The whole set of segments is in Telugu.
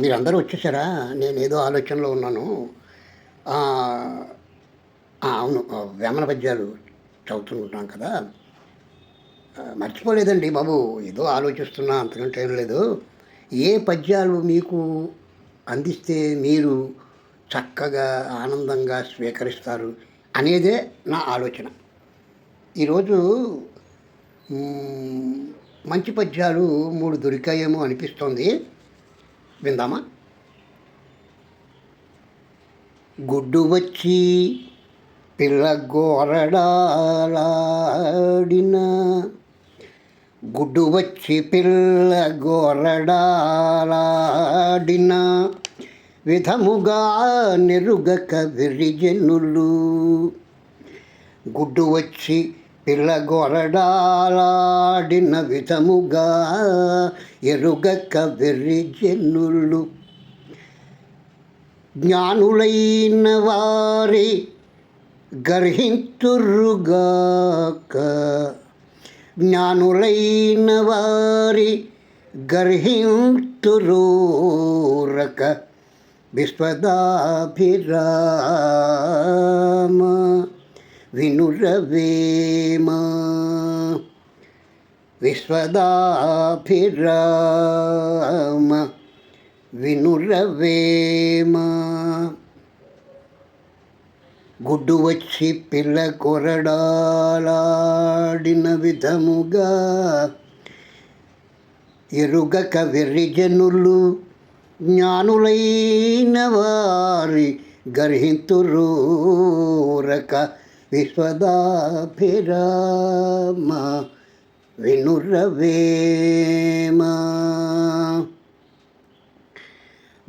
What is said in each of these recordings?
మీరందరూ వచ్చేసారా? నేను ఏదో ఆలోచనలో ఉన్నాను. అవును. వేమన పద్యాలు చదువుతుంటున్నాం కదా. మర్చిపోలేదండి బాబు. ఏదో ఆలోచిస్తున్నా అంతకంటే ఏం లేదు. ఏ పద్యాలు మీకు అందిస్తే మీరు చక్కగా ఆనందంగా స్వీకరిస్తారు అనేదే నా ఆలోచన. ఈరోజు మంచి పద్యాలు మూడు దొరికాయేమో అనిపిస్తోంది. విందామా? గుడ్డు వచ్చి పిల్లగోరడాలాడిన గుడ్డు వచ్చి పిల్లగోరడాలాడిన విధముగా నెరుగక విరిజనులు. గుడ్డు వచ్చి పిల్లగొరడాలాడిన విధముగా ఎరుగక వెర్రిజనులు జ్ఞానులైన వారి గర్హింతురుగాక. జ్ఞానులైన వారి గర్హింతురూరక. విశ్వదాభిరామ. వినురవేమ. విశ్వదాభిరామ. వినురవేమ. గుడ్డు వచ్చి పిల్ల కొరడాలాడిన విధముగా ఎరుగక వెర్రిజనులు జ్ఞానులైన వారి గర్హింతురూరక విశ్వదాభిరామ వినురవేమ.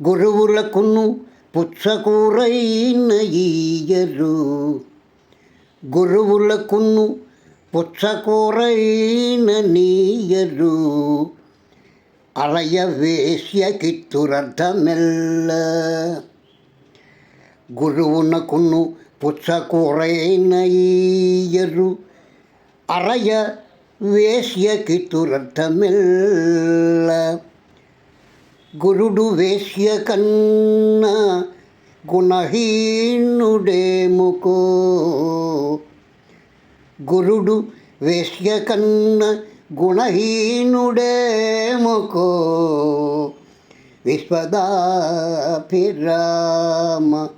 గురువులకును పుచ్చకూరైన ఈయరు. గురువులకును పుచ్చకూరైన నీయరు. అలయ వేశ్య కిత్తురర్థమెల్ల గురువునకును పుచ్చకూరైన ఈయరు అరయ వేశ్యకిత్తురర్థమెల్ల గురుడు వేశ్య కన్నా గుణహీనుడేముకో? గురుడు వేశ్య కన్న గుణహీనుడేముకో? విశ్వదాభిరామ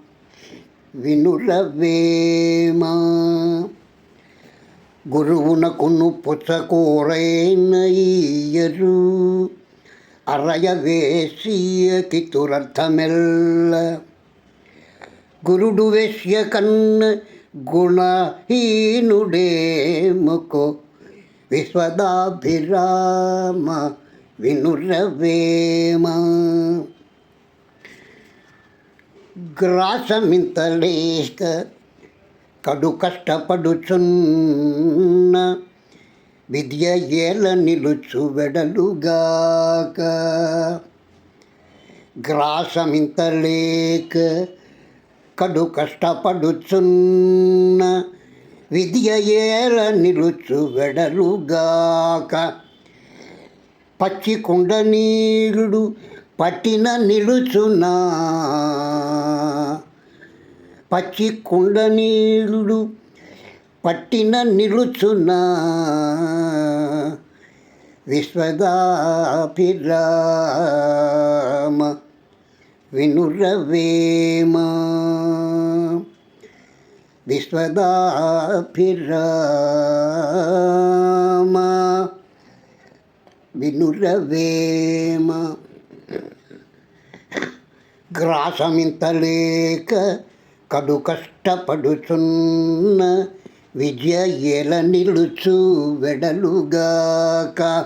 వినురవేమ? గురువునకును పుచ్చకూరైనయ్యరు అరయ వేసియకి తురర్థమెల్ల గురుడు వేశ్య కన్న గుణహీనుడేముకు? విశ్వదాభిరామ వినురవేమ? గ్రాసమింతలేక కడు కష్టపడుచున్న విద్య ఏల నిలుచు వెడలుగాక. గ్రాసమింతలేక కడు కష్టపడుచున్న విద్య ఏల నిలుచు వెడలుగాక. పచ్చి కుండ నీరుడు పట్టిన నిలుచున్నా పచ్చి కుండ నీళ్ళు పట్టిన నిలుచున్నా విశ్వదాభిరామ వినురవేమ విశ్వదాభిరామ వినురవేమ గ్రాసమింతలేక కడు కష్టపడుచున్న విద్య ఎల నిలుచు వెడలుగాక.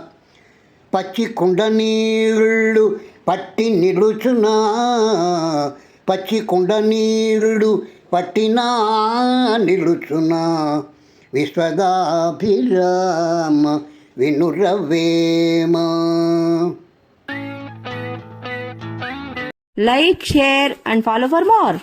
పచ్చి కుండ నీళ్ళు పట్టి నిలుచునా పచ్చి కుండ నీళ్ళు పట్టినా నిలుచునా. విశ్వదాభిరామ వినురవేమా. Like, share, and follow for more.